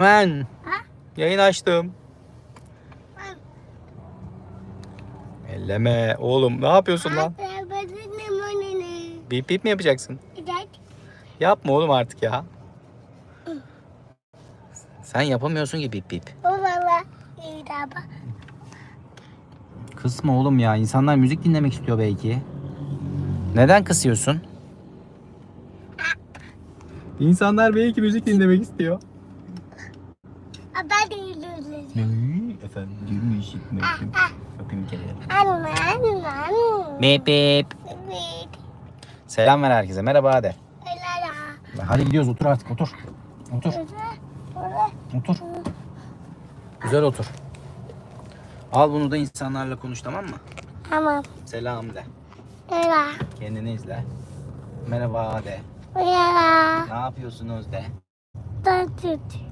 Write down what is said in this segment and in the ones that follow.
Ben Ha? yayın açtım. Elleme oğlum ne yapıyorsun lan? Bip bip mi yapacaksın? Yapma oğlum artık ya. Sen yapamıyorsun ki bip bip. Kısma oğlum ya. İnsanlar müzik dinlemek istiyor belki. Neden kısıyorsun? İnsanlar belki müzik dinlemek istiyor. Efendim işitmedim. Öpeyim kere. Bip bip. Selam ver herkese. Merhaba de. Hadi gidiyoruz otur artık otur. Otur. Otur. Güzel otur. Al bunu da insanlarla konuş tamam mı? Tamam. Selam de. Ela. Kendini izle. Merhaba de. Ela. Ne yapıyorsunuz de. Tatut.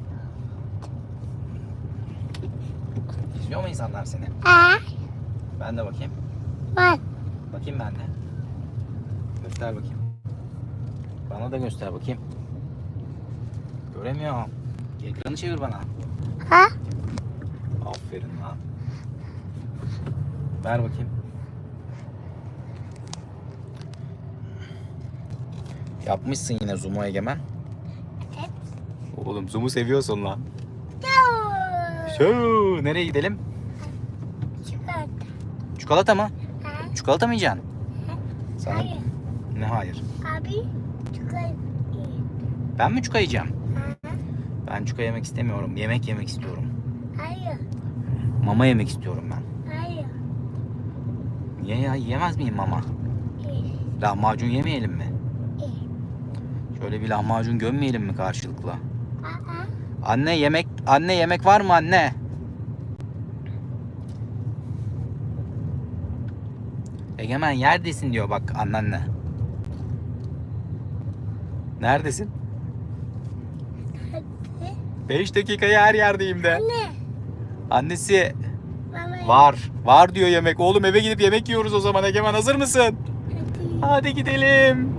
İzliyor mu insanlar seni? Ha? Ben de bakayım. Var. Bakayım ben de. Göster bakayım. Bana da göster bakayım. Göremiyorum. Ekranı çevir bana. Ha? Aferin lan. Ver bakayım. Yapmışsın yine zoom'u Egemen. Evet. Oğlum zoom'u seviyorsun lan. Yo. Şuu, nereye gidelim? Çıkart. Çikolata mı? Ha? Çikolata mı yiyeceksin? Sana... Hayır. Ne hayır? Abi. Çıkart. Ben mi çuka yiyeceğim? Ha? Ben çuka yemek istemiyorum. Yemek yemek istiyorum. Hayır. Mama yemek istiyorum ben. Hayır. Niye ya? Yiyemez miyim mama? İyi. Lahmacun yemeyelim mi? İyi. Şöyle bir lahmacun gömmeyelim mi karşılıklı? Aa. Anne yemek anne yemek var mı anne? Egemen yerdesin diyor bak anneanne. Neredesin? Hadi. 5 dakikaya her yerdeyim de. Anne. Annesi Baba. var. Var diyor yemek. Oğlum eve gidip yemek yiyoruz o zaman Egemen hazır mısın? Hadi. Hadi gidelim.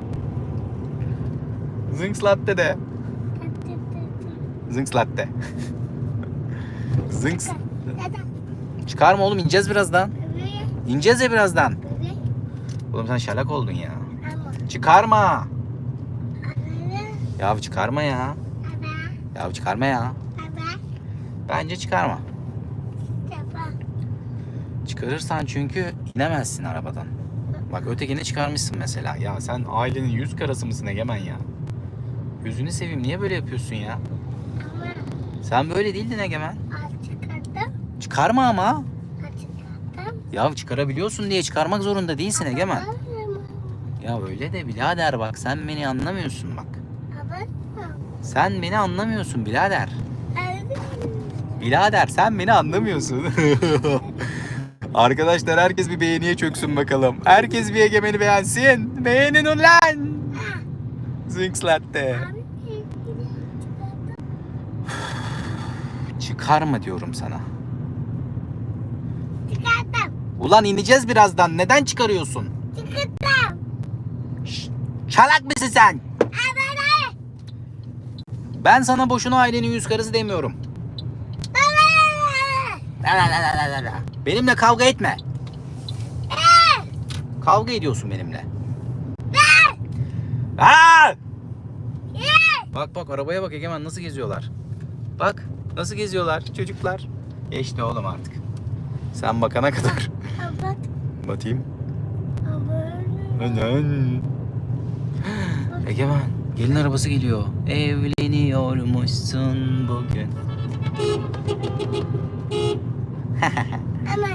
Zınks latte de. Zınks latte. Zınks. Çıkarma oğlum ineceğiz birazdan. İneceğiz ya birazdan. Oğlum sen şalak oldun ya. Çıkarma. Ya çıkarma ya. Ya çıkarma ya. Bence çıkarma. Çıkarırsan çünkü inemezsin arabadan. Bak ötekini çıkarmışsın mesela. Ya sen ailenin yüz karası mısın Egemen ya? Gözünü seveyim niye böyle yapıyorsun ya? Ama. Sen böyle değildin Egemen. Al çıkardım. Çıkarma ama. Al çıkardım. Ya çıkarabiliyorsun diye çıkarmak zorunda değilsin Egemen. Ya öyle de birader bak sen beni anlamıyorsun bak. Baba. Sen beni anlamıyorsun birader. Hadi. Birader sen beni anlamıyorsun. Arkadaşlar herkes bir beğeniye çöksün bakalım. Herkes bir egemeni beğensin. Beğenin ulan. Zinx latte. Çıkarma diyorum sana. Çıkardım. Ulan ineceğiz birazdan. Neden çıkarıyorsun? Çıkardım. Şşt, Çalak mısın sen? Ben sana boşuna ailenin yüz karısı demiyorum. Baba. La la la la la la. Benimle kavga etme. Kavga ediyorsun benimle. Aa! Bak bak arabaya bak Egemen nasıl geziyorlar. Bak nasıl geziyorlar çocuklar. Geçti oğlum artık. Sen bakana kadar. Baba. Batayım. Anan. Egemen gelin arabası geliyor. Evleniyormuşsun bugün. Aman.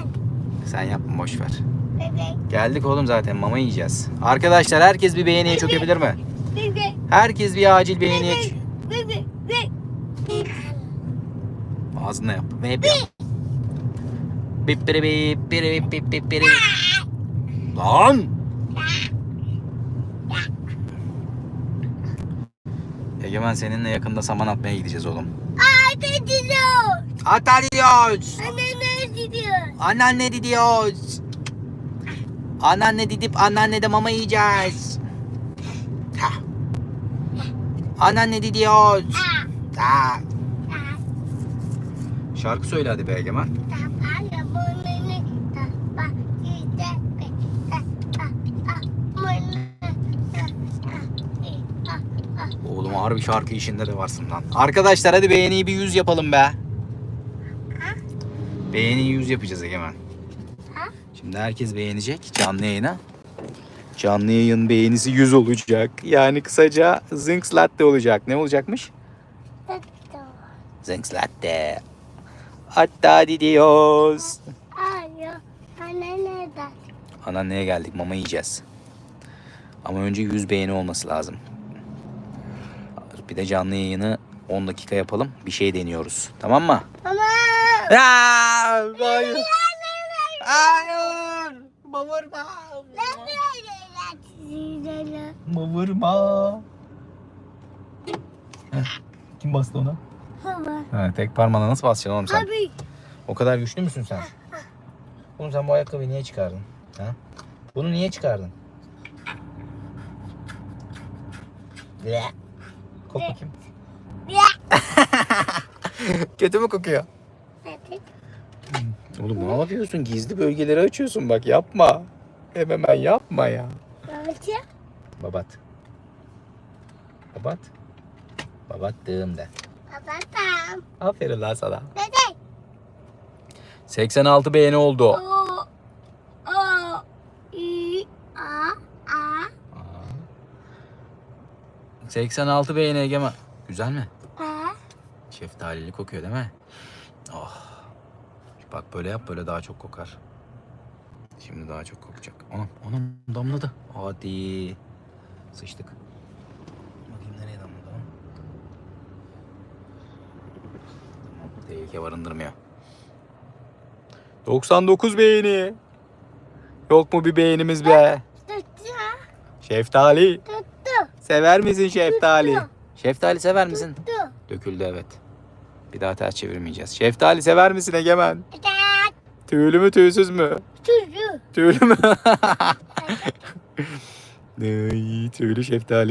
Sen yapma boş ver. Bebek. Geldik oğlum zaten mama yiyeceğiz. Arkadaşlar herkes bir beğeniye çökebilir mi? Bebek. Herkes bir acil beğeniye ç- Bebek. Bebek. Ağzına yap. Ve hep yap. Bip biri bip biri bip bip bip biri. Lan! Egemen seninle yakında saman atmaya gideceğiz oğlum. Aa, gidiyor. Ata gidiyoruz. Anne ne gidiyor? Anneanne gidiyoruz. Anneanne didip anneanne de mama yiyeceğiz. Anneanne gidiyoruz. Ha. Şarkı söyle hadi be Egemen. Oğlum harbi şarkı işinde de varsın lan. Arkadaşlar hadi beğeniyi bir yüz yapalım be. Beğeniyi yüz yapacağız Egemen. Şimdi herkes beğenecek canlı yayına. Canlı yayın beğenisi 100 olacak. Yani kısaca Zinx Latte olacak. Ne olacakmış? Zinx Latte. Hatta gidiyoruz. Anneanneye geldik mama yiyeceğiz. Ama önce 100 beğeni olması lazım. Bir de canlı yayını 10 dakika yapalım. Bir şey deniyoruz. Tamam mı? Aa, hayır. Hayır. Bağırma. Heh, Kim bastı ona? Ha, tek parmağına nasıl basacaksın oğlum sen? Abi. O kadar güçlü müsün sen? Oğlum sen bu ayakkabıyı niye çıkardın? Ha? Bunu niye çıkardın? Bleh. Kok bakayım. Kötü mü kokuyor? Oğlum ne yapıyorsun? Gizli bölgeleri açıyorsun bak yapma. Hem hemen yapma ya. Babat. Babat. Babattım de. Aferin lan sana. 86 beğeni oldu. O, o, i, a, a, 86 beğeni Egemen. Güzel mi? a. Şeftalili kokuyor değil mi? Oh. Bak böyle yap böyle daha çok kokar. Şimdi daha çok kokacak. Anam anam damladı. Hadi. Sıçtık. Bakayım nereye damladı lan? Tamam tehlike barındırmıyor. 99 beğeni. Yok mu bir beğenimiz be? Şeftali. Tuttu. Sever misin şeftali? Şeftali sever misin? Tuttu. Döküldü evet. Bir daha ters çevirmeyeceğiz. Şeftali sever misin Egemen? Tüylü mü tüysüz mü? Tuttu. Tüylü mü? Tüylü şeftali.